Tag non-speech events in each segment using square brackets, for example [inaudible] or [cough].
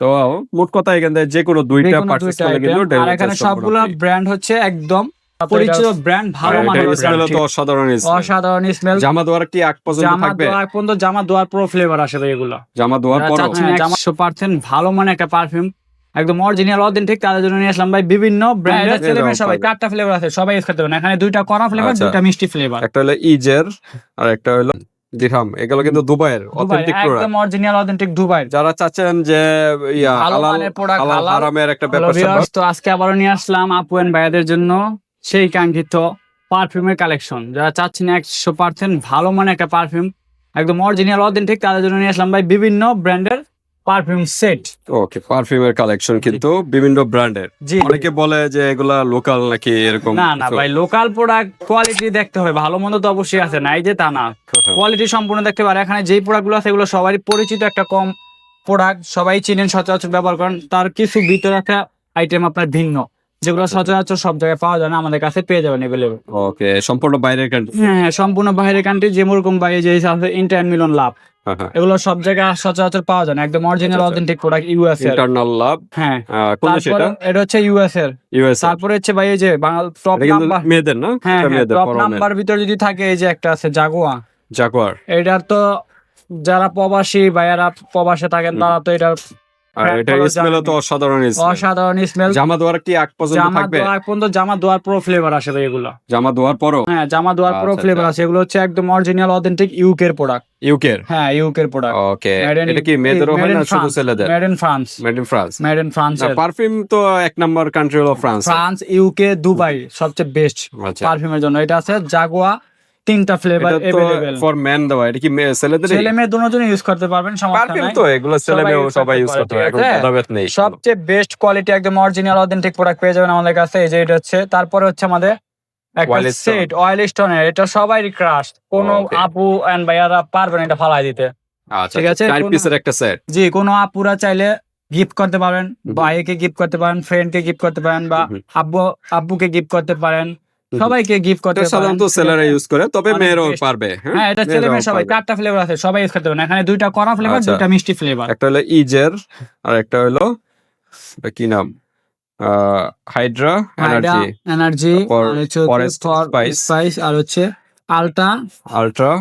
তো মোট কথা এখান থেকে যে কোনো দুইটা দুইটা করলে কিন্তু আর এখানে সবগুলো ব্র্যান্ড হচ্ছে একদম পরিচিত ব্র্যান্ড ভালো মানের তো অসাধারণ অসাধারণ স্মেল জামা দেওয়ার কি আগ পর্যন্ত জামা থাকবে? দোয়ার পর্যন্ত জামা দোয়ার প্রো ফ্লেভার আসে এগুলো। জামা দেওয়ার পর একশো পার্সেন্ট ভালো মানে একটা পারফিউম একদম অরিজিনাল অথেন্টিক তাদের জন্য নিয়ে আসলাম ভাই বিভিন্ন ব্র্যান্ডের ছেলে মেয়ে সবাই। চারটা ফ্লেভার আছে সবাই ইউজ করতে পারেন এখানে দুইটা কড়া ফ্লেভার আচ্ছা। দুইটা মিষ্টি ফ্লেভার একটা হলো ইজের আর একটা হলো দিরহাম এগুলো কিন্তু দুবাইয়ের অথেন্টিক প্রোডাক্ট একদম অরিজিনাল অথেন্টিক দুবাই। যারা চাচ্ছেন যে ইয়া হালাল হারামের একটা ব্যাপার স্যাপার। তো আজকে আবারও নিয়ে আসলাম আপু এন্ড ভাইয়াদের জন্য সেই কাঙ্ক্ষিত পারফিউমের কালেকশন যারা চাচ্ছেন একশো পার্সেন্ট ভালো মানে একটা পারফিউম একদম অরিজিনাল অথেন্টিক তাদের জন্য নিয়ে আসলাম ভাই বিভিন্ন ব্র্যান্ডের পারফিউম সেট ওকে পারফিউমের কালেকশন কিন্তু বিভিন্ন ব্র্যান্ডের অনেকে বলে যে এগুলা লোকাল নাকি এরকম না না ভাই লোকাল প্রোডাক্ট কোয়ালিটি দেখতে হবে। ভালো মন্দ তো অবশ্যই আছে নাই যে তা না। [laughs] কোয়ালিটি সম্পূর্ণ দেখতে পারে এখানে যেই প্রোডাক্টগুলো আছে এগুলো সবারই পরিচিত একটা কম প্রোডাক্ট সবাই চিনেন সচরাচর ব্যবহার করেন। তার কিছু ভিতরে একটা আইটেম আপনার ভিন্ন যেগুলো সচরাচর সব জায়গায় পাওয়া যায় না আমাদের কাছে পেয়ে যাবেন এভেলেবল ওকে সম্পূর্ণ বাইরের কান্ট্রি হ্যাঁ হ্যাঁ, সম্পূর্ণ বাইরের কান্ট্রি যেরকম বাইরে যে আছে ইন্টার মিলন লাভ এগুলো সব জায়গায় সচরাচর পাওয়া যায় না। একদম অরিজিনাল অথেন্টিক প্রোডাক্ট ইউএস এর। ইন্টারনাল লাভ হ্যাঁ। কোন সেটা? এটা হচ্ছে ইউএস এর। ইউএস তারপরে হচ্ছে ভাই এই যে বাংলা টপ নাম্বার মেয়েদের না? হ্যাঁ হ্যাঁ টপ নাম্বার ভিতরে যদি থাকে এই যে একটা আছে জাগুয়া জাগুয়ার এটার তো যারা প্রবাসী ভাইয়ারা প্রবাসে থাকেন তারা তো এটা আর Crack এটা স্মেলও তো অসাধারণ smell। অসাধারণ স্মেল জামা দেওয়ার কি আগ পর্যন্ত জামা থাকবে? পর্যন্ত জামা দোয়ার প্রো ফ্লেভার আসে এগুলো। জামা দেওয়ার পরও হ্যাঁ জামা দোয়ার প্রো ফ্লেভার আছে এগুলো হচ্ছে একদম অরিজিনাল অথেন্টিক ইউকের প্রোডাক্ট ইউকের হ্যাঁ ইউকের প্রোডাক্ট ওকে Made in- এটা কি মেয়েদেরও হয় না শুধু ছেলেদের? Made in France made in France made in France perfume তো এক নাম্বার কান্ট্রি হলো ফ্রান্স ফ্রান্স ইউকে দুবাই সবচেয়ে বেস্ট আচ্ছা। পারফিউমের জন্য। এটা আছে জাগুয়া তিনটা ফ্লেভার এভেলেবেল ফর ম্যান দেওয়া এটা কি ছেলেদের ছেলে মেয়ে দুজন ইউজ করতে পারবেন সমস্যা নাই। তো এগুলো ছেলে সবাই use সবাই ইউজ করতে পারে ঠিক এখন নেই। সবচেয়ে বেস্ট কোয়ালিটি একদম অরিজিনাল অথেন্টিক প্রোডাক্ট পেয়ে যাবেন আমাদের কাছে। এই যে এটা হচ্ছে তারপরে হচ্ছে আমাদের একটা সেট অয়েল স্টোনের এটা সবারই ক্রাশ কোনো. আপু এন্ড ভাইয়ারা পারবেন এটা ফালাই দিতে। আচ্ছা ঠিক আছে, চার পিসের একটা সেট জি কোনো আপুরা চাইলে গিফট করতে পারেন ভাইকে গিফট করতে পারেন ফ্রেন্ডকে গিফট করতে পারেন বা। আব্বু আব্বুকে গিফট করতে পারেন। সবাইকে গিফট করতে পারেন। সাধারণত ছেলেরা ইউজ করে তবে মেয়েরাও পারবে হ্যাঁ এটা ছেলে মেয়ে সবাই চারটা ফ্লেভার আছে সবাই ইউজ করতে পারেন এখানে দুইটা কড়া ফ্লেভার আচ্ছা। দুইটা মিষ্টি ফ্লেভার একটা হলো ইজের আর একটা হলো কি নাম? Hydra energy energy Forest spice আর হচ্ছে আলটা আলট্রা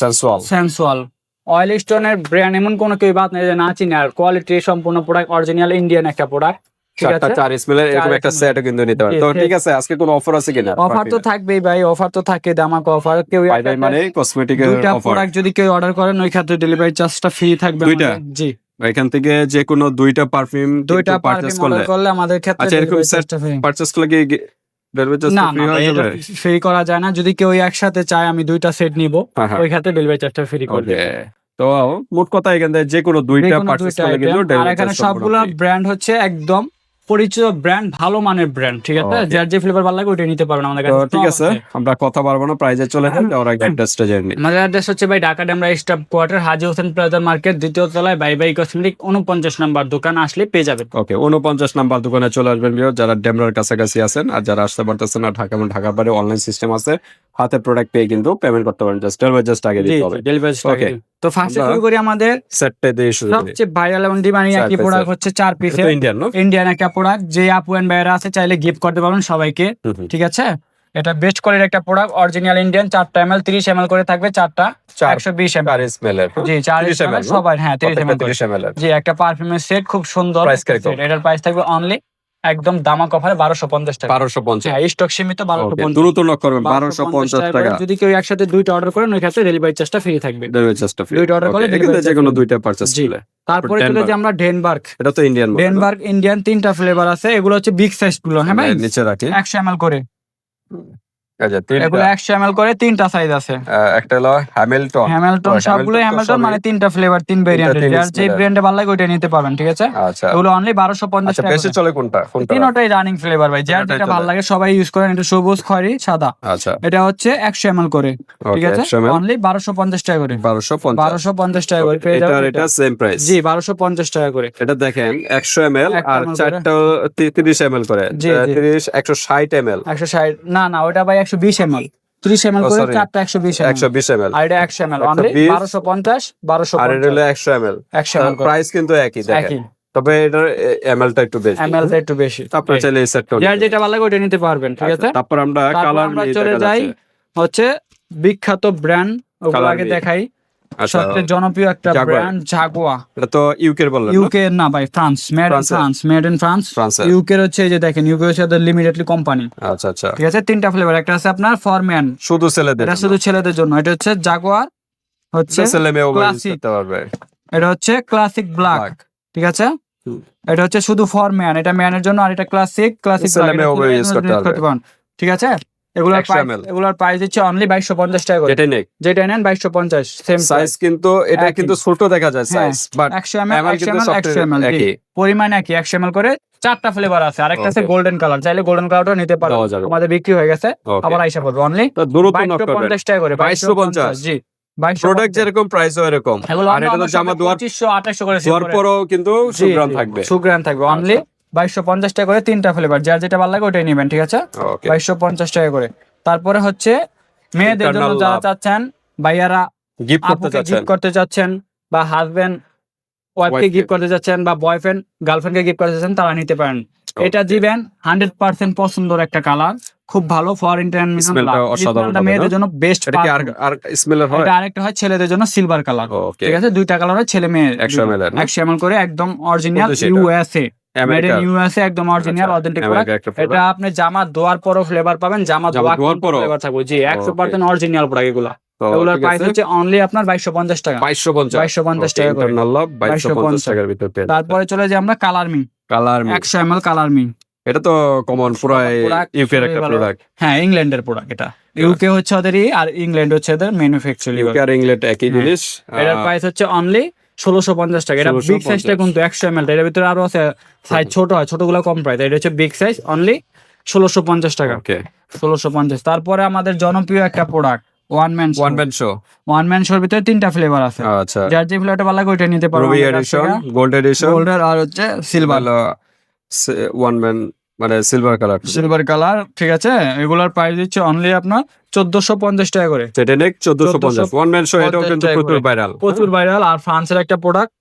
সেন্সুয়াল সেন্সুয়াল অয়েল স্টোনের ব্র্যান্ড এমন কোনো কেউ বাদ নেই যে না চিনে। আর কোয়ালিটি সম্পূর্ণ প্রোডাক্ট অরিজিনাল ইন্ডিয়ান একটা প্রোডাক্ট চারটা চার স্মেলের এরকম একটা সেটও কিন্তু নিতে পারেন তো ঠিক আছে আজকে কোনো অফার আছে কিনা? অফার তো থাকবেই ভাই অফার তো থাকে দামাক অফার কেউ মানে কসমেটিক দুইটা প্রোডাক্ট যদি কেউ অর্ডার করেন ওই ক্ষেত্রে ডেলিভারি চার্জটা ফ্রি থাকবে দুইটা? জি। এখান থেকে যে কোনো দুইটা পারফিউম দুইটা পারচেজ করলে। করলে আমাদের ক্ষেত্রে আচ্ছা, এরকম। পারচেজ করলে কি ফ্রি করা যায় না। যদি কেউ একসাথে চায় আমি দুইটা সেট নিব। হ্যাঁ হ্যাঁ। ওই ক্ষেত্রে ডেলিভারি চার্জটা ফ্রি করবে তো মোট কথা এখান থেকে যে কোনো দুইটা পারচেজ করলে কিন্তু এখানে সবগুলো ব্র্যান্ড হচ্ছে একদম পরিচিত ব্র্যান্ড ভালো মানের ব্র্যান্ড ঠিক আছে? যার যে ফ্লেভার ভালো লাগে ওইটা নিতে পারবেন আমাদের কাছে। ঠিক আছে আমরা কথা পারব না প্রাইজে চলে যাই যাওয়ার আগে অ্যাড্রেসটা জেনে। আমাদের অ্যাড্রেস হচ্ছে ভাই Dhaka Demra staff quarter Haji Hossain plaza market দ্বিতীয় তলায় বাই বাই কসমেটিক উনপঞ্চাশ নাম্বার দোকান আসলে পেয়ে যাবেন। ওকে উনপঞ্চাশ নাম্বার দোকানে চলে আসবেন বিও যারা ডেমরার কাছাকাছি আছেন আর যারা আসতে পারতেছেন না ঢাকা এবং ঢাকার বাইরে অনলাইন সিস্টেম আছে হাতে প্রোডাক্ট পেয়ে কিন্তু পেমেন্ট করতে পারেন। জাস্ট ডেলিভারি জাস্ট আগে দিতে হবে। Delivery Okay. তো ফার্স্টে শুরু করি আমাদের সেটটা দিয়ে শুরু করি। সবচেয়ে ভাইরাল এবং ডিমান্ডিং একটি প্রোডাক্ট হচ্ছে চার পিসের ইন্ডিয়ান ইন্ডিয়ান একটা প্রোডাক্ট যে আপু এন্ড ভাইয়ারা আছে চাইলে গিফট করতে পারবেন সবাইকে। ঠিক আছে? এটা বেস্ট কোয়ালিটির একটা প্রোডাক্ট অরিজিনাল ইন্ডিয়ান চারটা এমএল তিরিশ এমএল করে থাকবে চারটা চার একশো বিশ এমএল জি চার 30 ml ml, সবাই হ্যাঁ তিরিশ এমএল জি একটা পারফিউমের সেট খুব সুন্দর। এটার প্রাইস থাকবে অনলি একদম দামা কফারে বারোশো পঞ্চাশ টাকা। বারোশো পঞ্চাশ। হ্যাঁ স্টক সীমিত বারোশো দ্রুত নক করবেন বারোশো পঞ্চাশ টাকা। যদি কেউ একসাথে দুইটা অর্ডার করেন ওই ক্ষেত্রে ডেলিভারি চার্জটা ফ্রি থাকবে। ডেলিভারি চার্জটা ফ্রি দুইটা অর্ডার করলে যে কোনো দুইটা পারচেজ ছিল করলে তারপরে চলে যে আমরা ডেনবার্গ এটা তো ইন্ডিয়ান ডেনবার্গ ইন্ডিয়ান তিনটা ফ্লেভার আছে এগুলো হচ্ছে বিগ সাইজগুলো হ্যাঁ ভাই? নিচে রাখি। একশো এমএল করে। আচ্ছা এগুলো করে তিনটা সাইজ আছে। একটা হলো হ্যামিল্টন হ্যামিল্টন তো সবগুলো Hamilton তো হ্যামিল্টন মানে তিনটা ফ্লেভার তিন ভেরিয়েন্টের যার যে ব্র্যান্ডে ভালো লাগে ওইটা নিতে পারবেন ঠিক আছে? আচ্ছা। এগুলো অনলি বারোশো পঞ্চাশ আচ্ছা টাকা বেশি করে। চলে কোনটা? কোনটা? তিনটাই রানিং ফ্লেভার ভাই। যার যেটা ভালো লাগে সবাই ইউজ করেন। এটা সবুজ খয়েরি সাদা। আচ্ছা। এটা হচ্ছে একশো এমএল করে ঠিক আছে? অনলি টাকা করে। টাকা এটা এটা। সেম প্রাইস জি টাকা করে। এটা দেখেন একশো এম এল 100 ml করে। চারটা তিরিশ এম করে। জি, জি। তিরিশ একশো ষাট এম এল একশো ষাট। না না ওটা ভাই একশো বিশ এমএল ত্রিশ এম এল Oh, করে চারটা একশো বিশ একশো বিশ আর এটা একশো এম এল 120, অনলি বারোশো পঞ্চাশ বারোশো আর এটা হলো একশো একশো প্রাইস কিন্তু একই একই। তবে এটার এমএল টা একটু বেশি। এমএল টা একটু বেশি। তারপর চাইলে এই সেটটা যার যেটা ভালো লাগে ওটা নিতে পারবেন ঠিক আছে? তারপর আমরা কালার চলে যাই হচ্ছে বিখ্যাত ব্র্যান্ড ওগুলো আগে দেখাই। আচ্ছা সবচেয়ে জনপ্রিয় একটা। ব্র্যান্ড জাগুয়া এটা তো ইউকের বললেন ইউকে না ভাই France made in France made in France UK হচ্ছে এই যে দেখেন ইউকে হচ্ছে লিমিটেডলি কোম্পানি আচ্ছা আচ্ছা। ঠিক আছে তিনটা ফ্লেভার একটা আছে আপনার ফরম্যান শুধু ছেলেদের এটা শুধু ছেলেদের জন্য। এটা হচ্ছে জাগুয়ার হচ্ছে ছেলে মেয়ে পারবে। এটা হচ্ছে ক্লাসিক ব্ল্যাক ঠিক আছে? এটা হচ্ছে শুধু ফর ম্যান এটা ম্যানের জন্য আর এটা ক্লাসিক ক্লাসিক করতে। ঠিক আছে? এগুলোর 100 প্রাইস ml এগুলোর প্রাইস দিচ্ছে অনলি টাকা করে। নেই। যেটা নেন বাইশশো পঞ্চাশ সেম সাইজ কিন্তু এটা কিন্তু ছোট দেখা যায় সাইজ বাট ML। পরিমাণ একই করে চারটা ফ্লেভার আছে। আর একটা আছে গোল্ডেন কালার চাইলে গোল্ডেন নিতে পারো। আমাদের বিক্রি হয়ে গেছে। Okay. আবার আইসা পড়বে অনলি তো দ্রুত নক বাইশশো করবেন। পঞ্চাশ টাকা করে 2250 জি। বাইশশো প্রোডাক্ট যেরকম প্রাইস এরকম। এগুলো আর এটা তো জামা দুয়ার পঁচিশশো করে sell পরও কিন্তু সুগ্রাম থাকবে। সুগ্রাম থাকবে। অনলি বাইশশো পঞ্চাশ টাকা করে তিনটা ফ্লেভার যার যেটা ভালো লাগে ওটাই নেবেন ঠিক আছে? বাইশশো পঞ্চাশ টাকা করে। তারপরে হচ্ছে মেয়েদের জন্য যারা চাচ্ছেন ভাইয়ারা গিফট করতে চাচ্ছেন? বা হাজবেন্ড ওয়াইফকে। গিফট করতে চাচ্ছেন বা বয়ফ্রেন্ড গার্লফ্রেন্ডকে গিফট করতে চাচ্ছেন তারা নিতে পারেন। এটা দিবেন হান্ড্রেড পার্সেন্ট পছন্দের একটা কালার খুব ভালো ফর ইন্টারন্যাশনাল মেয়েদের জন্য বেস্ট আর আর স্মেলের হয়? এটা আরেকটা হয় ছেলেদের জন্য সিলভার কালার ঠিক আছে? দুইটা কালার হয় ছেলে মেয়ে 100 ml এর না? একশো এমএল করে একদম original USA made in USA একদম অরিজিনাল অথেন্টিক প্রোডাক্ট এটা আপনি জামা ধোয়ার পরও ফ্লেভার পাবেন জামা জামা ধোয়ার ধোয়ার পরও? ফ্লেভার থাকবে। জি একশো পার্সেন্ট অরিজিনাল প্রোডাক্ট এগুলো। এগুলোর প্রাইস হচ্ছে অনলি আপনার বাইশশো পঞ্চাশ টাকা। 2250 2250 টাকা করে। ইন্টারনাল লাভ 2250 2250 টাকার ভিতর পেয়ে তারপরে চলে যাই আমরা কালার মি কালার একশো এম এল কালার মি এটা তো কমন পুরো Product ইউকের একটা ভালো। প্রোডাক্ট হ্যাঁ ইংল্যান্ডের প্রোডাক্ট এটা। ইউকে হচ্ছে ওদেরই আর ইংল্যান্ড হচ্ছে ওদের ম্যানুফ্যাকচারিং ইউকে আর ইংল্যান্ড একই হ্যাঁ। জিনিস। এটার প্রাইস হচ্ছে অনলি ষোলোশো পঞ্চাশ টাকা। এটা বিগ সাইজটা কিন্তু একশো এম এল এর ভিতরে আরও আছে সাইজ ছোট হয় ছোটগুলো কম প্রাইস এটা হচ্ছে বিগ সাইজ অনলি ষোলোশো পঞ্চাশ টাকা। ষোলোশো পঞ্চাশ। তারপরে আমাদের জনপ্রিয় একটা product one man one man show one man শোর ভিতরে তিনটা ফ্লেভার আছে। আচ্ছা। যার যে ফ্লেভারটা ভালো লাগে ওইটা নিতে পারো। রুবি এডিশন গোল্ড এডিশন গোল্ডের আর হচ্ছে সিলভার ওয়ান ম্যান মানে সিলভার কালার সিলভার কালার ঠিক আছে? এগুলার প্রাইস দিচ্ছে অনলি আপনার চোদ্দশো পঞ্চাশ টাকা করে। সেটেনেক 1450 ওয়ান ম্যান শো এটাও কিন্তু প্রচুর ভাইরাল প্রচুর ভাইরাল আর ফ্রান্সের একটা প্রোডাক্ট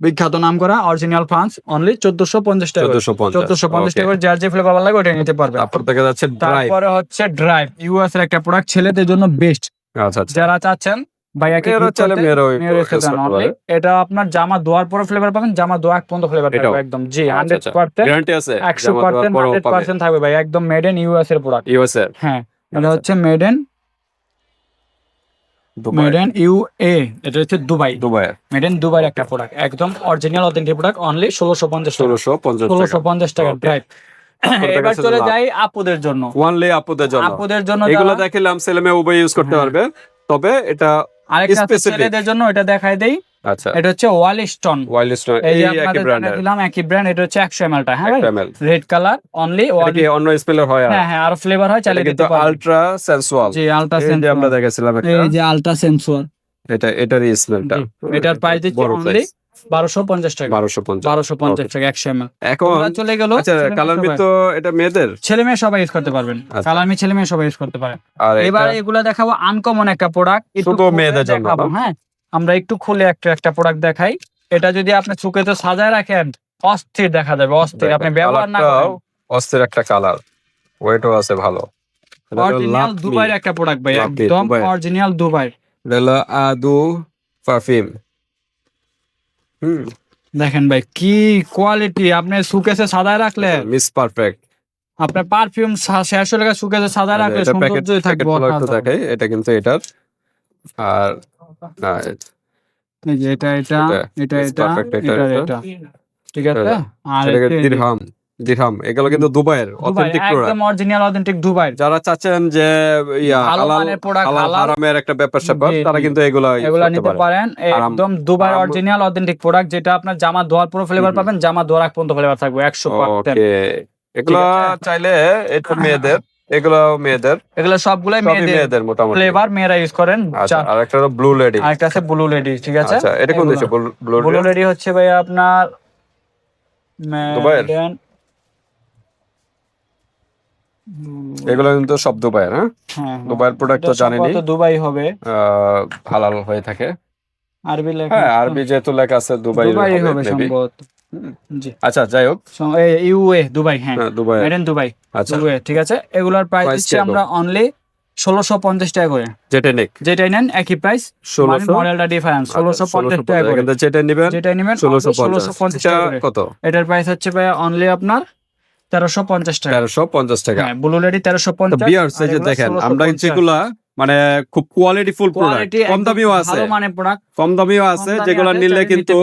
বিখ্যাত নাম করা অরিজিনাল ফ্রান্স অনলি চোদ্দশো পঞ্চাশ টাকা 1450 চোদ্দশো পঞ্চাশ টাকা যার যে ফ্লেভার ভালো লাগে ওটা নিতে পারবে তারপর দেখা যাচ্ছে তারপরে হচ্ছে ড্রাইভ ইউএস এর একটা প্রোডাক্ট ছেলেদের জন্য বেস্ট আচ্ছা আচ্ছা। যারা চাচ্ছেন ভাইয়াকে। এটা আপনার জামা ধোয়ার পরে ফ্লেভার পাবেন জামা ধোয়া পর্যন্ত ফ্লেভার থাকবে একদম। জি আচ্ছা, হান্ড্রেড আচ্ছা। পার্সেন্ট গ্যারান্টি আছে একশো পার্সেন্ট হান্ড্রেড পার্সেন্ট থাকবে ভাই একদম মেড ইন ইউএস এর প্রোডাক্ট হ্যাঁ এটা আচ্ছা। হচ্ছে made in made in UA এটা হচ্ছে Dubai. Dubai made in Dubai একটা প্রোডাক্ট একদম অরিজিনাল অথেন্টিক প্রোডাক্ট অনলি ষোলোশো পঞ্চাশ 1650 ষোলোশো পঞ্চাশ টাকা। Okay. এবার চলে যাই আপুদের জন্য। ওয়ানলি আপুদের জন্য। আপুদের জন্য এগুলো ছেলে মেয়ে উভয় ইউজ করতে হ্যাঁ। পারবে। তবে এটা আরেকটা ছেলেদের জন্য এটা দেখায় দেই। আচ্ছা। এটা হচ্ছে ওয়াল স্টোন ওয়াইল্ড স্টোন এই একই আপনাদের দিলাম একই ব্র্যান্ড এটা হচ্ছে একশো এমএলটা হ্যাঁ রেড কালার অনলি এটা অন্য স্পেলার হয় হ্যাঁ হ্যাঁ আরও ফ্লেভার হয় চাইলে কিন্তু আলট্রা সেন্সুয়াল জি আলট্রা এই আমরা দেখেছিলাম একটা। এই যে আলট্রা সেন্সর এটা এটারই স্মেলটা এটার প্রাইস দিচ্ছি অনলি বারোশো পঞ্চাশ টাকা। 1250 বারোশো পঞ্চাশ টাকা একশো এখন চলে গেল আচ্ছা তো এটা মেয়েদের? ছেলে মেয়ে সবাই ইউজ করতে পারবেন। আচ্ছা। ছেলে মেয়ে সবাই ইউজ করতে পারে। আর এবার এগুলা দেখাবো আনকমন একটা প্রোডাক্ট শুধু মেয়েদের জন্য। হ্যাঁ? আমরা একটু খুলে একটা একটা প্রোডাক্ট দেখাই। এটা যদি আপনি চুকেতে সাজায় রাখেন অস্থির দেখা যাবে অস্থির। আপনি ব্যবহার না করেন। অস্থির একটা কালার ওয়েটও আছে ভালো। অরিজিনাল দুবাইয়ের একটা প্রোডাক্ট ভাই একদম দুবাই। অরিজিনাল দুবাই আদু পারফিউম হুম। দেখেন ভাই কি কোয়ালিটি আপনি সুকেসে সাদা রাখলে মিস পারফেক্ট আপনার পারফিউম শেষ হলে সুকেসে সাদা রাখলে সৌন্দর্যই থাকবে দেখাই এটা কিন্তু এটার আর না, এটা এটা এটা, এটা এটা এটা, এটা এটা। এটা। ঠিক আছে? আর এটা- দিরহাম দিরহাম এগুলো কিন্তু দুবাইয়ের দুবাই, অথেন্টিক প্রোডাক্ট একদম অরিজিনাল অথেন্টিক দুবাই। যারা চাচ্ছেন যে ইয়া হালাল হারামের একটা ব্যাপার স্যাপার তারা কিন্তু এগুলো এগুলা নিতে পারেন। একদম দুবাই অরিজিনাল অথেন্টিক প্রোডাক্ট যেটা আপনার জামা ধোয়ার পুরো ফ্লেভার পাবেন জামা ধোয়ার আগ পর্যন্ত ফ্লেভার থাকবে একশো পার্সেন্ট। ওকে। এগুলো চাইলে এটা মেয়েদের এগুলো মেয়েদের। এগুলো সবগুলাই মেয়েদের মোটামুটি। ফ্লেভার মেয়েরা ইউজ করেন আচ্ছা আর একটা হলো ব্লু লেডি আরেকটা আছে ব্লু লেডি ঠিক আছে? আচ্ছা এটা কোন দেশে? ব্লু ব্লু লেডি হচ্ছে ভাই আপনার দুবাইয়ের? এগুলো কিন্তু সব দুবাইয়ের হ্যাঁ? হ্যাঁ দুবাইয়ের প্রোডাক্ট তো দুবাই হবে। হালাল হয়ে থাকে। আরবি লেখা। হ্যাঁ আরবি যেহেতু লেখা আছে দুবাই দুবাই হবে সম্ভবত। জি। আচ্ছা যাই হোক। ইউএ দুবাই হ্যাঁ। হ্যাঁ, দুবাই। Made Dubai. আচ্ছা। ঠিক আছে? এগুলোর প্রাইস দিচ্ছি আমরা অনলি ষোলোশো পঞ্চাশ টাকা করে। যেটা নেক। যেটাই নেন একই প্রাইস ষোলোশো? মডেলটা ডিফারেন্স আচ্ছা, ষোলোশো পঞ্চাশ টাকা করে। যেটা নিবেন যেটাই নেবেন ষোলোশো পঞ্চাশ। কত? এটার প্রাইস হচ্ছে ভাই অনলি আপনার তেরোশো পঞ্চাশ টাকা। তেরোশো পঞ্চাশ টাকা। হ্যাঁ ব্লু লেডি তেরোশো পঞ্চাশ বিয়ার্স এই যে দেখেন আমরা যেগুলা মানে খুব কোয়ালিটি ফুল প্রোডাক্ট কম দামিও আছে। মানে প্রোডাক্ট কম দামিও আছে যেগুলো নিলে কিন্তু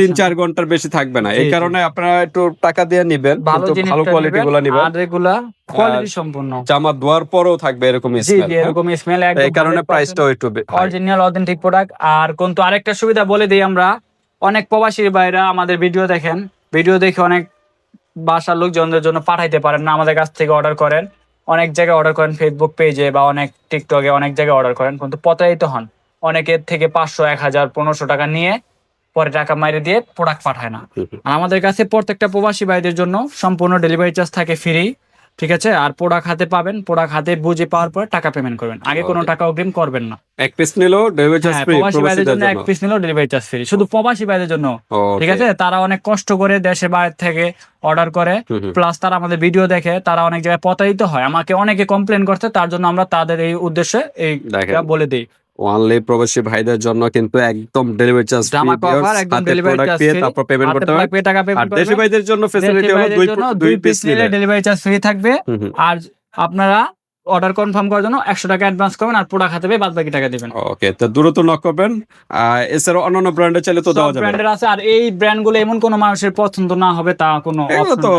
তিন চার ঘণ্টার বেশি থাকবে না। এই কারণে আপনারা একটু টাকা দিয়ে নিবেন ভালো কোয়ালিটি গুলা নিবেন। আর এগুলা কোয়ালিটি সম্পূর্ণ। জামা ধোয়ার পরেও থাকবে এরকম স্মেল জি এরকম স্মেল এই কারণে প্রাইসটাও একটু অরিজিনাল অথেন্টিক প্রোডাক্ট আর কিন্তু আরেকটা সুবিধা বলে দিই আমরা অনেক প্রবাসী ভাইরা আমাদের ভিডিও দেখেন ভিডিও দেখে অনেক বাসার লোকজনদের জন্য পাঠাইতে পারেন না আমাদের কাছ থেকে অর্ডার করেন। অনেক জায়গায় অর্ডার করেন ফেসবুক পেজে বা অনেক টিকটকে অনেক জায়গায় অর্ডার করেন কিন্তু প্রতারিত হন। অনেকের থেকে পাঁচশো এক হাজার পনেরোশো টাকা নিয়ে পরে টাকা মাইরে দিয়ে প্রোডাক্ট পাঠায় না। আর আমাদের কাছে প্রত্যেকটা প্রবাসী ভাইদের জন্য সম্পূর্ণ ডেলিভারি চার্জ থাকে ফ্রি ঠিক আছে? আর প্রোডাক্ট হাতে পাবেন প্রোডাক্ট হাতে বুঝে পাওয়ার পরে টাকা পেমেন্ট করবেন। আগে কোনো. টাকা অগ্রিম করবেন না। এক পিস নিলেও ডেলিভারি চার্জ ফ্রি প্রবাসী ভাইদের জন্য এক পিস নিলো ডেলিভারি চার্জ ফ্রি শুধু প্রবাসী ভাইদের জন্য। ঠিক আছে? তারা অনেক কষ্ট করে দেশে বাইরে থেকে অর্ডার করে। প্লাস তারা আমাদের ভিডিও দেখে তারা অনেক জায়গায় প্রতারিত হয়। আমাকে অনেকে কমপ্লেন করতে তার জন্য আমরা তাদের এই উদ্দেশ্যে এই বলে দিই। অনলি প্রবাসী ভাইদের জন্য কিন্তু একদম ডেলিভারি চার্জ জামা একদম ডেলিভারি চার্জ ফ্রি তারপর পেমেন্ট করতে হবে। পেয়ে টাকা দেশি ভাইদের জন্য ফ্যাসিলিটি হলো দুই দুই পিস নিলে ডেলিভারি চার্জ ফ্রি থাকবে। আর আপনারা অর্ডার কনফার্ম করার জন্য একশো টাকা অ্যাডভান্স করবেন আর প্রোডাক্ট হাতে বাদ বাকি টাকা দিবেন। ওকে তো দ্রুত নক করবেন। আর এছাড়াও অন্যান্য ব্র্যান্ডে চাইলে তো দেওয়া যাবে ব্র্যান্ডের আছে আর এই ব্র্যান্ডগুলো এমন কোনো মানুষের পছন্দ না হবে তা কোনো এগুলো তো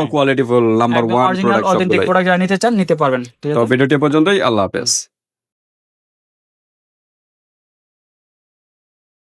number one product authentic product যারা নিতে চান নিতে পারবেন। তো ভিডিওটি পর্যন্তই আল্লাহ হাফেজ।